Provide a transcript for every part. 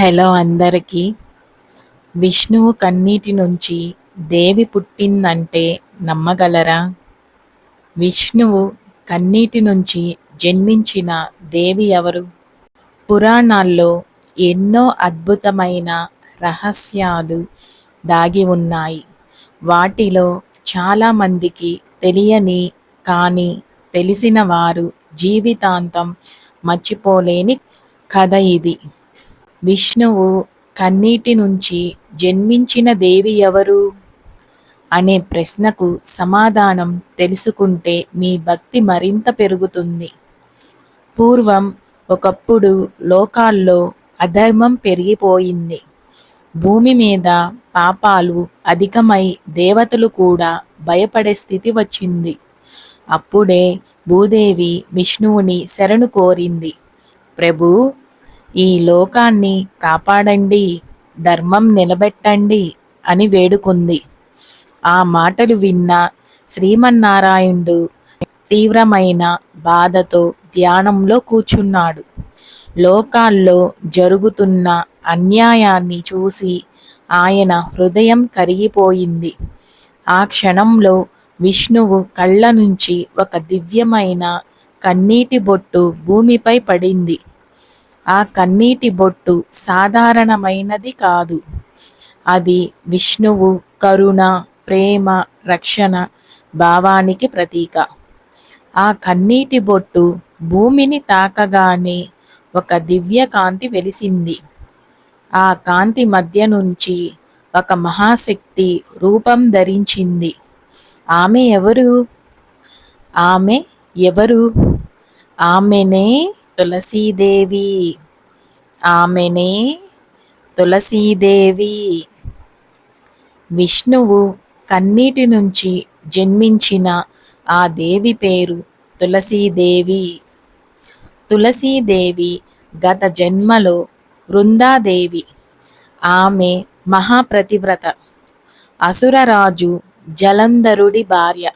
Hello అందరికీ. విష్ణువు కన్నీటి నుంచి దేవి పుట్టిందంటే నమ్మగలరా? విష్ణువు కన్నీటి నుంచి జన్మించిన దేవి ఎవరు? పురాణాల్లో ఎన్నో అద్భుతమైన రహస్యాలు దాగి ఉన్నాయి. వాటిలో చాలామందికి తెలియని కానీ తెలిసిన వారు జీవితాంతం మర్చిపోలేని కథ ఇది. విష్ణువు కన్నీటి నుంచి జన్మించిన దేవి ఎవరు? అనే ప్రశ్నకు సమాధానం తెలుసుకుంటే మీ భక్తి మరింత పెరుగుతుంది. పూర్వం ఒకప్పుడు లోకాల్లో అధర్మం పెరిగిపోయింది. భూమి మీద పాపాలు అధికమై దేవతలు కూడా భయపడే స్థితి వచ్చింది. అప్పుడే భూదేవి విష్ణువుని శరణు కోరింది. ప్రభు ఈ లోకాన్ని కాపాడండి ధర్మం నిలబెట్టండి అని వేడుకుంది. ఆ మాటలు విన్న శ్రీమన్నారాయణుడు తీవ్రమైన బాధతో ధ్యానంలో కూర్చున్నాడు. లోకాల్లో జరుగుతున్న అన్యాయాన్ని చూసి ఆయన హృదయం కరిగిపోయింది. ఆ క్షణంలో విష్ణువు కళ్ళ నుంచి ఒక దివ్యమైన కన్నీటి బొట్టు భూమిపై పడింది. ఆ కన్నీటి బొట్టు సాధారణమైనది కాదు. అది విష్ణువు కరుణ ప్రేమ రక్షణ భావానికి ప్రతీక. ఆ కన్నీటి బొట్టు భూమిని తాకగానే ఒక దివ్య కాంతి వెలిసింది. ఆ కాంతి మధ్య నుంచి ఒక మహాశక్తి రూపం ధరించింది. ఆమె ఎవరు? ఆమె ఎవరు? ఆమెనే తులసీదేవి. ఆమెనే తులసీదేవి. విష్ణువు కన్నీటి నుంచి జన్మించిన ఆ దేవి పేరు తులసీదేవి. తులసీదేవి గత జన్మలో వృందాదేవి. ఆమె మహాప్రతివ్రత. అసురరాజు జలంధరుడి భార్య.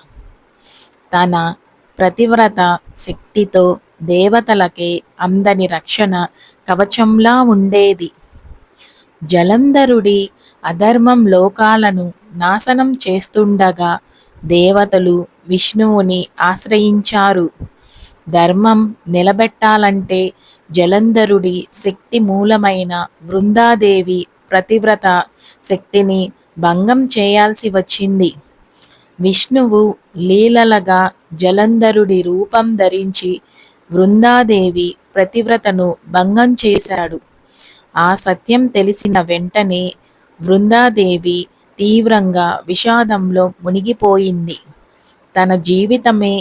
తన ప్రతివ్రత శక్తితో దేవతలకే అందని రక్షణ కవచంలా ఉండేది. జలంధరుడి అధర్మం లోకాలను నాశనం చేస్తుండగా దేవతలు విష్ణువుని ఆశ్రయించారు. ధర్మం నిలబెట్టాలంటే జలంధరుడి శక్తి మూలమైన వృందాదేవి ప్రతివ్రత శక్తిని భంగం చేయాల్సి వచ్చింది. విష్ణువు లీలలగా జలంధరుడి రూపం ధరించి బృందాదేవి ప్రతివ్రతను భంగం చేశాడు. ఆ సత్యం తెలిసిన వెంటనే బృందాదేవి తీవ్రంగా విషాదంలో మునిగిపోయింది. తన జీవితమే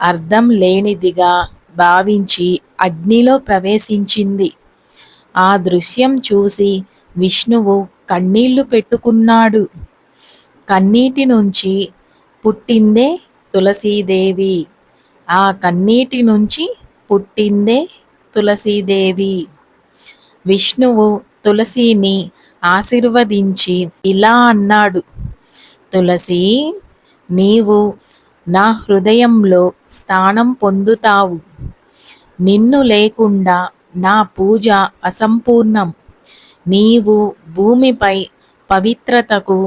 అర్థం లేనిదిగా భావించి అగ్నిలో ప్రవేశించింది. ఆ దృశ్యం చూసి విష్ణువు కన్నీళ్ళు పెట్టుకున్నాడు. కన్నీటి నుంచి పుట్టిందే తులసీదేవి. ఆ కన్నీటి నుంచి పుట్టిందే తులసీదేవి. విష్ణువు తులసిని ఆశీర్వదించి ఇలా అన్నాడు. తులసి నీవు నా హృదయంలో స్థానం పొందుతావు. నిన్ను లేకుండా నా పూజ అసంపూర్ణం. నీవు భూమిపై పవిత్రతకు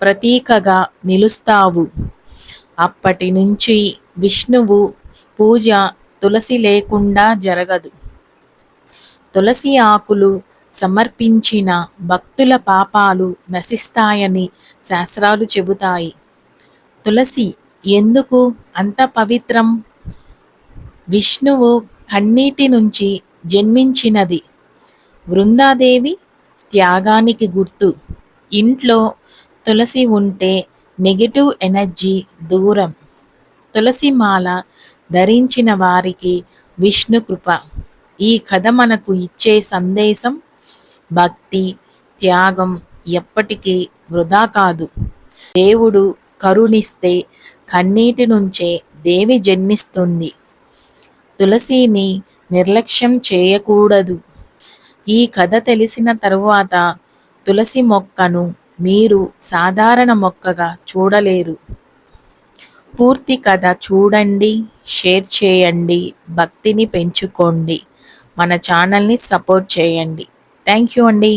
ప్రతీకగా నిలుస్తావు. అప్పటి నుంచి విష్ణువు పూజ తులసి లేకుండా జరగదు. తులసి ఆకులు సమర్పించిన భక్తుల పాపాలు నశిస్తాయని శాస్త్రాలు చెబుతాయి. తులసి ఎందుకు అంత పవిత్రం? విష్ణువు కన్నీటి నుంచి జన్మించినది. వృందాదేవి త్యాగానికి గుర్తు. ఇంట్లో తులసి ఉంటే నెగిటివ్ ఎనర్జీ దూరం. తులసి మాల ధరించిన వారికి విష్ణు కృప. ఈ కథ మనకు ఇచ్చే సందేశం భక్తి త్యాగం ఎప్పటికీ వృధా కాదు. దేవుడు కరుణిస్తే కన్నీటి నుంచే దేవి జన్మిస్తుంది. తులసిని నిర్లక్ష్యం చేయకూడదు. ఈ కథ తెలిసిన తరువాత తులసి మొక్కను మీరు సాధారణ మొక్కగా చూడలేరు. పూర్తి కథ చూడండి షేర్ చేయండి భక్తిని పెంచుకోండి. మన ఛానల్ని సపోర్ట్ చేయండి. థ్యాంక్ యూ అండి.